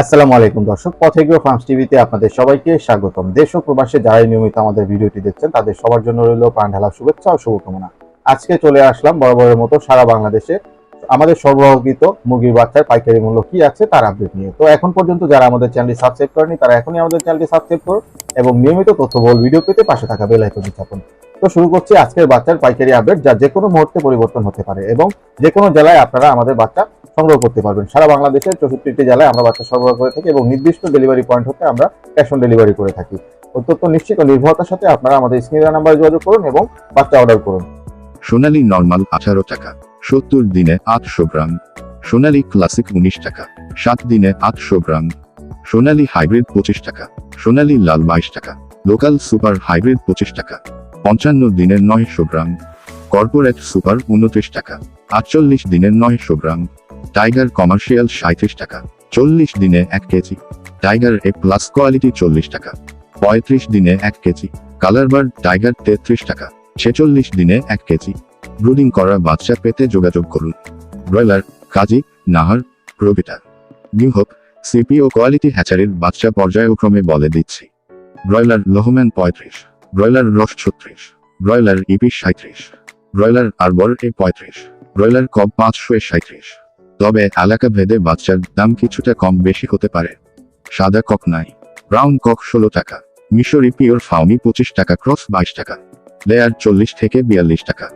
আসসালামু আলাইকুম দর্শক, পথেগ্রো ফার্মস টিভিতে আপনাদের সবাইকে স্বাগতম। দেশ ও প্রবাসে যারাই নিয়মিত আমাদের ভিডিওটি দেখছেন, তাদের সবার জন্য রইল প্রাণ ঢালা শুভেচ্ছা ও শুভকামনা। আজকে চলে আসলাম বরাবরের মতো সারা বাংলাদেশে আমাদের সরবরাহকৃত মুরগির বাচ্চার পাইকারি মূল্য কি আছে তার আপডেট নিয়ে। তো এখন পর্যন্ত যারা আমাদের চ্যানেলটি সাবস্ক্রাইব করেনি তারা এখনই আমাদের চ্যানেলটি সাবস্ক্রাইব করুন এবং নিয়মিত তথ্যবহুল ভিডিও পেতে পাশে থাকা বেল আইকনটি চাপুন। তো শুরু করছি আজকের বাচ্চার পাইকারি আপডেট যা যে কোনো মুহূর্তে পরিবর্তন হতে পারে এবং যে কোনো জেলায় আপনারা আমাদের বাচ্চা সংগ্রহ করতে পারবেন। সারা বাংলাদেশের চৌষট্টিটি জেলায় আমরা বাচ্চা সরবরাহ করে থাকি এবং নির্দিষ্ট ডেলিভারি পয়েন্ট হতে আমরা ক্যাশ অন ডেলিভারি করে থাকি। অত্যন্ত নিশ্চিত ও নির্ভরতার সাথে আপনারা আমাদের স্ক্রিনের নাম্বারে যোগাযোগ করুন এবং বাচ্চা অর্ডার করুন। সোনালী নর্মাল আঠারো টাকা, সত্তর দিনে আটশো গ্রাম। সোনালী ক্লাসিক উনিশ টাকা, সাত দিনে আটশো গ্রাম। সোনালী হাইব্রিড পঁচিশ টাকা, সোনালী লাল বাইশ টাকা লোকাল সুপার হাইব্রিড পঁচিশ টাকা। পঞ্চান্ন দিনের নয়শো গ্রাম। কর্পোরেট সুপার উনত্রিশ টাকা। আটচল্লিশ দিনের নয়শো গ্রাম। টাইগার কমার্শিয়াল সাঁত্রিশ টাকা। চল্লিশ দিনে এক KG. Tiger A plus quality চল্লিশ টাকা। পঁয়ত্রিশ দিনে এক কেজি। কালারবার টাইগার তেত্রিশ টাকা। ছেচল্লিশ দিনে এক কেজি। ব্রুডিং করা বাচ্চা পেতে যোগাযোগ করুন। Broiler, Kazi, Nahar Prabita new CP ও কোয়ালিটি হ্যাচারির বাচ্চা পর্যায়ক্রমে বলে দিচ্ছি। ব্রয়লার লোহম্যান পঁয়ত্রিশ। ব্রয়লার রস ছত্রিশ, ব্রয়লার ইপি সাঁত্রিশ ব্রয়লার আরবর এ পঁয়ত্রিশ, ব্রয়লার কব পাঁচশো সাঁত্রিশ তবে এলাকা ভেদে বাচ্চার দাম কিছুটা কম বেশি হতে পারে। সাদা কক নাই, ব্রাউন কক ষোলো টাকা, মিশরি পিওর ফাউমি পঁচিশ টাকা, ক্রস বাইশ টাকা, লেয়ার চল্লিশ থেকে বিয়াল্লিশ টাকা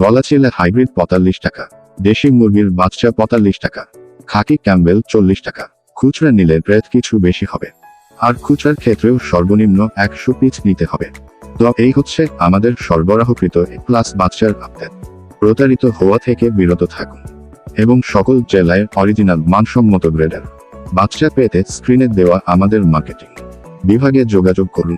গলা গলাচিলা হাইব্রিড পঁয়তাল্লিশ টাকা, দেশি মুরগির বাচ্চা পঁয়তাল্লিশ টাকা, খাকি ক্যাম্বেল চল্লিশ টাকা, খুচরা নিলে রেট কিছু বেশি হবে। আর খুচরার ক্ষেত্রেও সর্বনিম্ন একশো পিস নিতে হবে। তো এই হচ্ছে আমাদের সরবরাহকৃত প্লাস বাচ্চার আপডেট। প্রতারিত হওয়া থেকে বিরত থাকুন। এবং সকল জেলায় অরিজিনাল, মানসম্মত গ্রেডার। বাচ্চা পেতে স্ক্রিনে দেওয়া আমাদের মার্কেটিং। বিভাগে যোগাযোগ করুন।